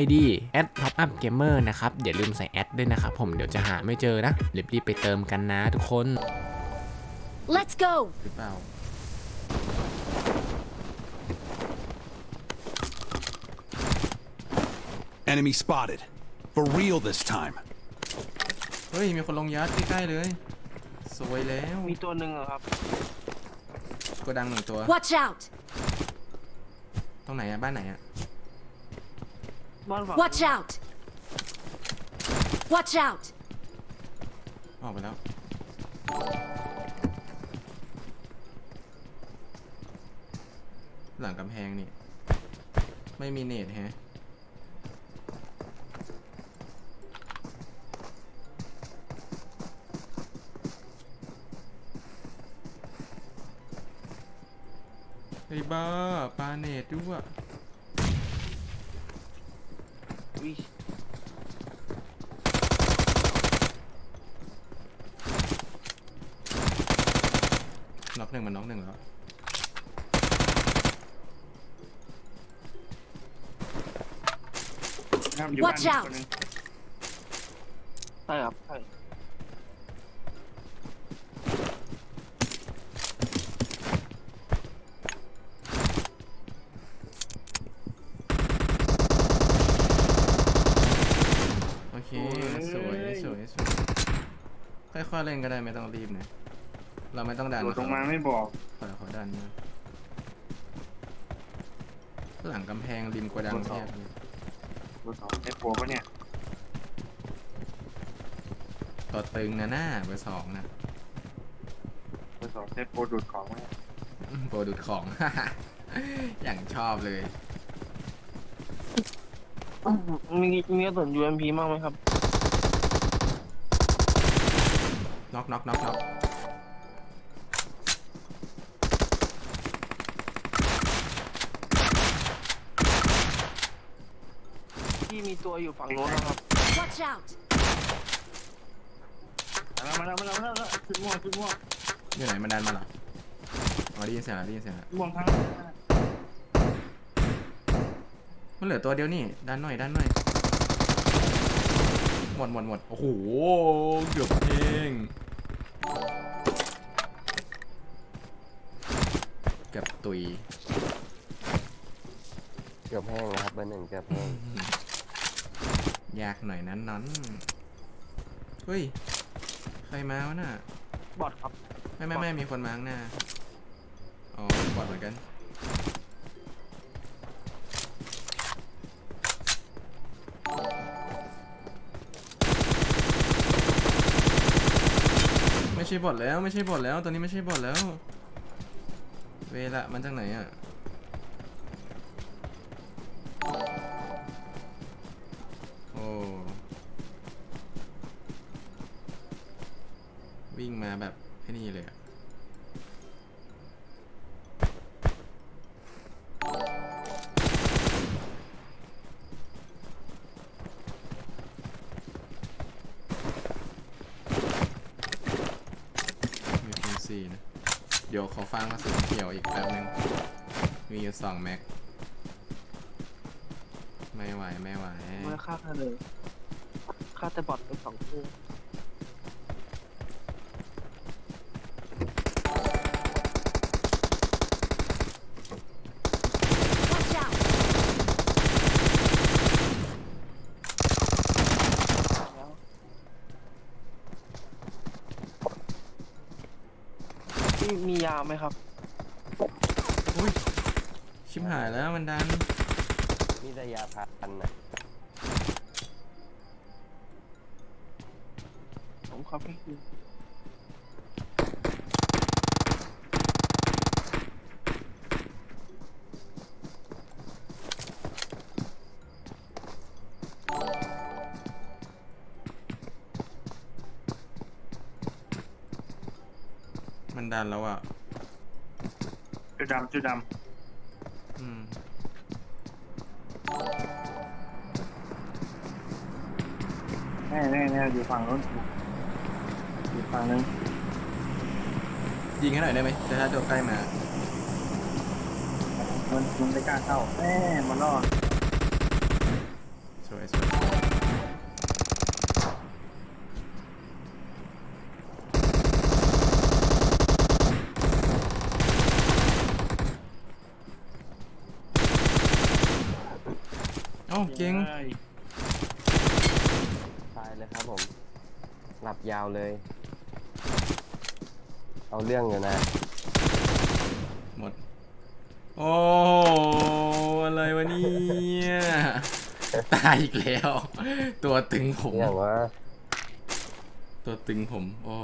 ID at top up gamer นะครับอย่าลืมใส่แอดด้วยนะครับผมเดี๋ยวจะหาไม่เจอนะรีบๆไปเติมกันนะทุกคน Let's go! หรือเปล่า Enemy spotted. For real this time. เฮ้ย มีคนลงยัดใกล้ๆเลย สวยแล้วมีตัวหนึ่งเหรอครับโกดังหนึ่งตัว Watch out! ตรงไหนอะบ้านไหนอะ บ้านฝั่ง Watch out! Watch out! ออกไปแล้ว หลังกำแพงนี่ ไม่มีเนตแฮะ ไอ้บ้าปาเนตด้วย อุ๊ยน็อกหนึ่งมันน็อกหนึ่งแล้วครับอยู่ Watch บ้าน out คนหนึ่งใช่ครับใช่ โอเค สวย สวย สวย ค่ อยๆเล่นก็ได้ไม่ต้องรีบนะเราไม่ต้องดันโดดลงมาเขไม่บอกปล่อยเขาดันนะหลังกำแพงริมโกดังเทียบเลยตัวสองใช้โปรปะเนี่ยตัวตึงนะหน้าเบอร์สองนะตัวสองใช้โปรดูดของปะเนี่ยอืมโปรดูดของ อย่างชอบเลย มีมีกระสุน UMP มากไหมครับ น็อกน็อกน็อกน็อกที่มีตัวอยู่ฝั่งโน้นนะครับ Watch out! มาแล้วมาแล้วมาแล้วมาแล้วขึ้นม่วงขึ้นม่วงอยู่ไหนมันดันมาเหรออ๋อได้ยินเสียงแล้วได้ยินเสียงแล้วม่วงทั้งมันเหลือตัวเดียวนี่ดันหน่อยดันหน่อยหมดหมดหมดโอ้โหเกือบเอง กือบตุย เกือบแห้งแล้วครับเบอร์หนึ่งเกือบแห้งยากหน่อยนั้นนั้นเฮ้ย ใครมาวะน่ะ บอดครับ ไม่ไม่ไม่มีคนมาข้างหน้า อ๋อบอดเหมือนกัน ไม่ใช่บอดแล้วไม่ใช่บอดแล้ว ตอนนี้ไม่ใช่บอดแล้ว เวละมันจากไหนอะโอ้วิ่งมาแบบไอ้นี่เลยอะมีคนสี่นะ เดี๋ยวขอฟังมาสุดเขียวอีกแป๊บนึง มีอยู่สองแม็ก ไม่ไหว ไม่ไหวไม่ฆ่าใครเลยฆ่าแต่บอดไปสองคู่ว Watch out! แล้ว พี่มียาไหมครับ อุ้ยชิบหายแล้วมันดันนี่ระยะพันนะผมครับพี่ มันดันแล้วอะ จุดดำจุดดอืมำแน่แน่แน่อยู่ฝั่งนู้นอยู่ฝั่งนึงยิงให้หน่อยได้ไหมแต่ถ้าโดนใกล้มา มันมันไม่กล้าเข้าแน่มันรอดสวยสวย เอ้าเก่งอ้ยตายเลยครับผม หลับยาวเลย เอาเรื่องอยู่นะ หมด โอ้อะไรวะเนี่ยตายอีกแล้ว ตัวตึงผมเรื่องว่าตัวตึงผม โอ้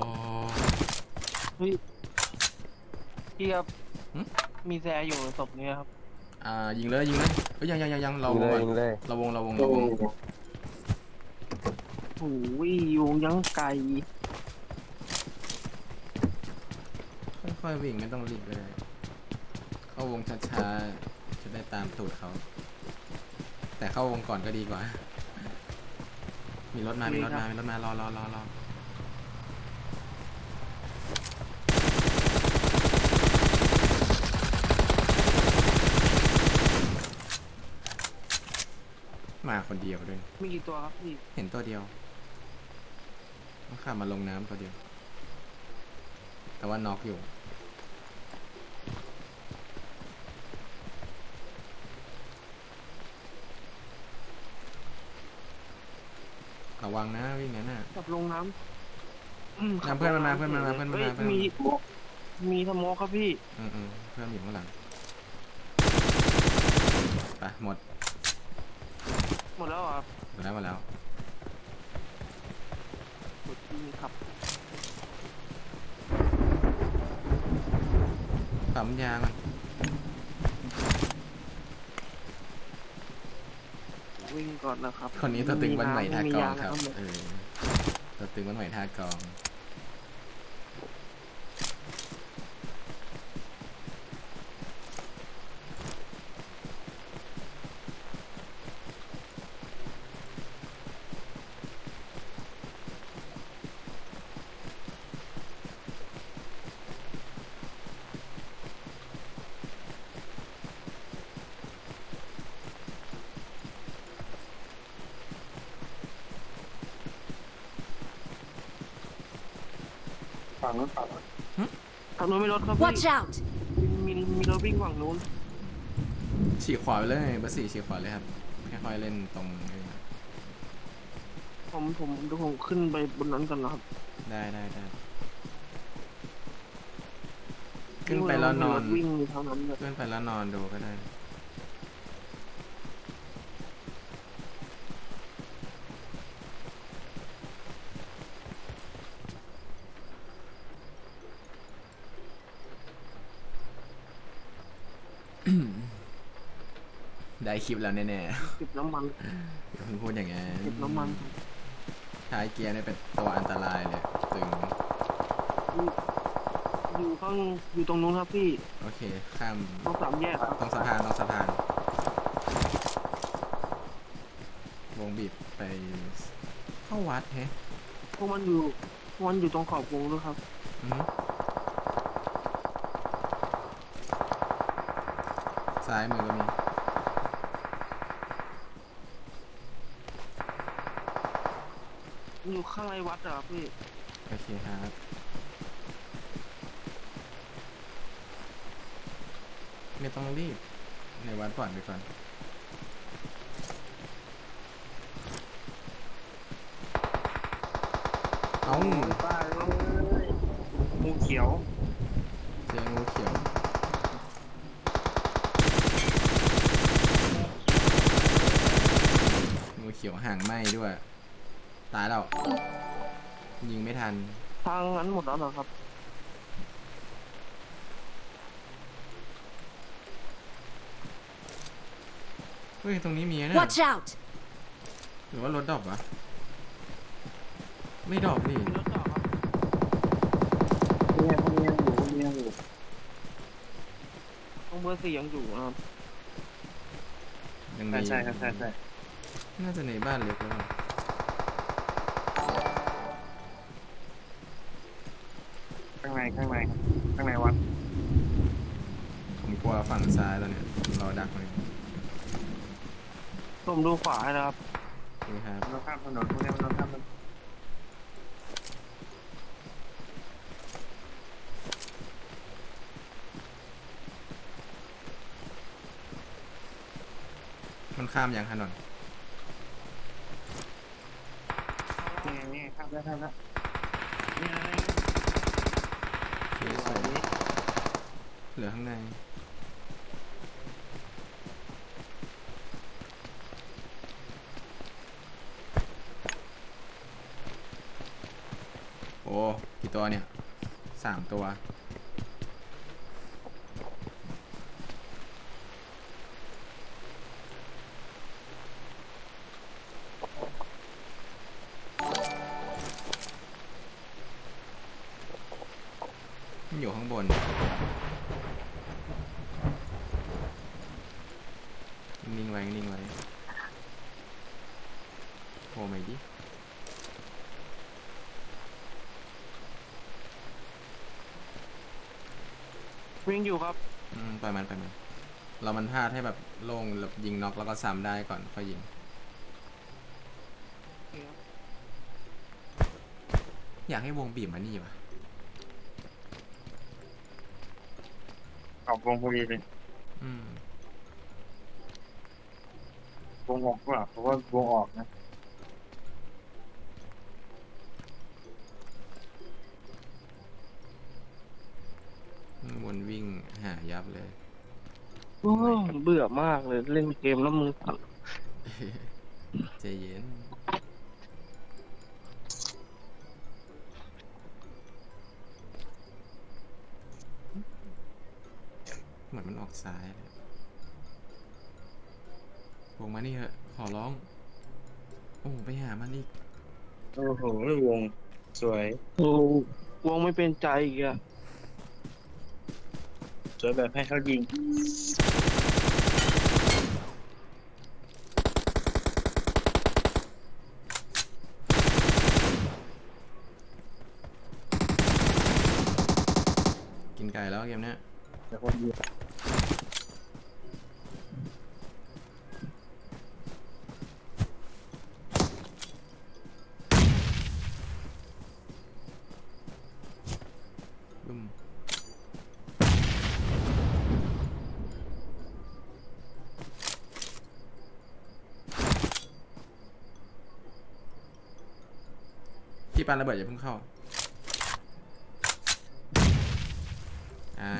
เฮ้ยพี่ครับหึ มีแซอยู่ในศพนี้ครับ อ่ายิงเลยยิงเลย เอ้ยยังยังยังยังเรายิงวงเลยก่อนยิงเลยเราวงเราวงเราวงโอ้ยยุงยังไก่ค่อยๆวิ่งไม่ต้องรีบเลยเข้าวงช้าๆจะได้ตามตูดเขาแต่เข้าวงก่อนก็ดีกว่า มีรถมามีรถมามีรถมารอรอรอรอ คนเดียวด้วย มีกี่ตัวครับพี่เห็นตัวเดียวต้องข้ามมาลงน้ำตัวเดียว แต่ว่าน็อกอยู่ ระวังนะวิ่งงั้นน่ะกลับลงน้ำอืมนำเพื่อนมันมาเพื่อนมันมาเพื่อนมันมาฮ้ยเพื่อนมันมา มีมีสโมกครับพี่ อืมอืมเพื่อนอยู่ข้างหลังไปหมดห มดแล้วเหรอครับหมดแล้วหมดแล้วหมดที่ครับปั๊มยามันวิ่งก่อนนะครับคนนี้ตัวตึงวันใหม่ท่ากองครับไม่มียานะเออตัวตึงวันใหม่ท่ากอง ฝั่งนู้นฝั่งนู้นทางนู้นไม่รถครับพี่ Watch out! มีมีรถวิ่งฝั่งนู้นฉีกขวาไปเลยเบอร์สี่ฉีกขวาเลยครับค่อยๆเล่นตรงนี้ผมผมเดี๋ยวผมขึ้นไปบนนั้นกันนะครับ ได้ได้ได้ขึ้นไปแล้วนอนมีรถวิ่งอยู่ทางนั้นเลยขึ้นไปแล้วนอนดูก็ได้ ได้คลิปแล้วแน่เก็บน้ำมันๆอย่าเพิ่งพูดอย่างนั้นเก็บน้ำมันท้ายเกียร์เนี่ยเป็นตัวอันตรายเลยตึง อยู่อยู่ข้างอยู่ตรงนู้นครับพี่โอเค ข้ามตรงสามแยกครับต้องสะพานต้องสะพาน วงบีบไปเข้าวัดแฮะพวกมันอยู่พวกมันอยู่ตรงขอบวงด้วยครับ อือหือซ้ายมือก็มี อยู่ ข้างในวัดอะครับพี่ โอเคครับไม่ต้องรีบ ในวัดก่อนไปก่อน เอาป้าเอ้ยงูเขียว เจองูเขียว งูเขียวห่างไหมด้วย ตายแล้ว ยิงไม่ทัน ทางนั้นหมดแล้วเหรอครับ เฮ้ย ตรงนี้มีนะ Watch out! หรือว่ารถดรอปวะไม่ดรอปนี่มีรถจอดครับเนี่ยพวกนี้ยังอยู่เบอร์สี่ยังอยู่นะครับยังใช่มีใช่ครับใช่ใช่น่าจะในบ้านเล็กแล้วมั้ง ข้างในข้างในข้างในวัดผมกลัวฝั่งซ้ายตอนเนี้ยรอดักเลยผมดูขวาให้นะครับนี่ครับเราข้ามถนนพวกนี้มันเราข้ามถนนมันข้ามยังถนนนี่ไงนี่ไงข้ามแล้วข้ามแล้วนี่ไง นี่สวย เหลือข้างใน โอ้กี่ตัวเนี่ยสามตัว อยู่ข้างบน นิ่งๆไว้นิ่งๆไว้โผล่มาอีกดิวิ่งอยู่ครับ อืมปล่อยมันปล่อยมัน เรามันพลาดให้แบบโล่งแล้วยิงน็อกแล้วก็ซ้ำได้ก่อนค่อยยิง อยากให้วงบีบมานี่วะออกวงพอดีเลยอืม วงออกเปล่าเพราะว่าวงออกนะวนวิ่งหายับเลย โอ้ยเบื่อมากเลย เล่นเกมแล้วมือสั่นใจเย็น เหมือนมันออกซ้ายเลย วงมานี่เหอะขอร้อง โอ้ไปหามันอีกโอ้โหวง สวย โอ้วงไม่เป็นใจอีกอะสวยแบบให้เขายิง กินไก่แล้วเกมเนี้ยแต่คนยิง บึ้มพี่ปันระเบิดอย่าเพิ่งเข้า อ่า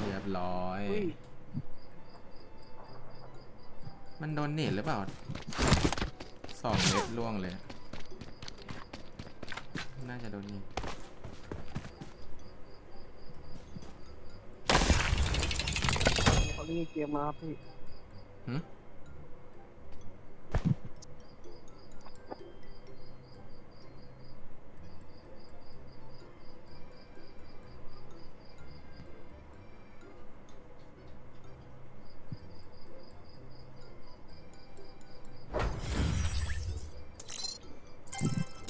เรียบร้อย มันโดนเนตหรือเปล่า สองเม็ดล่วงเลย น่าจะโดนนี่เขาเล่นเกมมาครับพี่หึ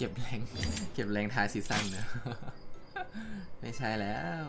เก็บแรง เก็บแรงท้ายซีซั่นนะไม่ใช่แล้ว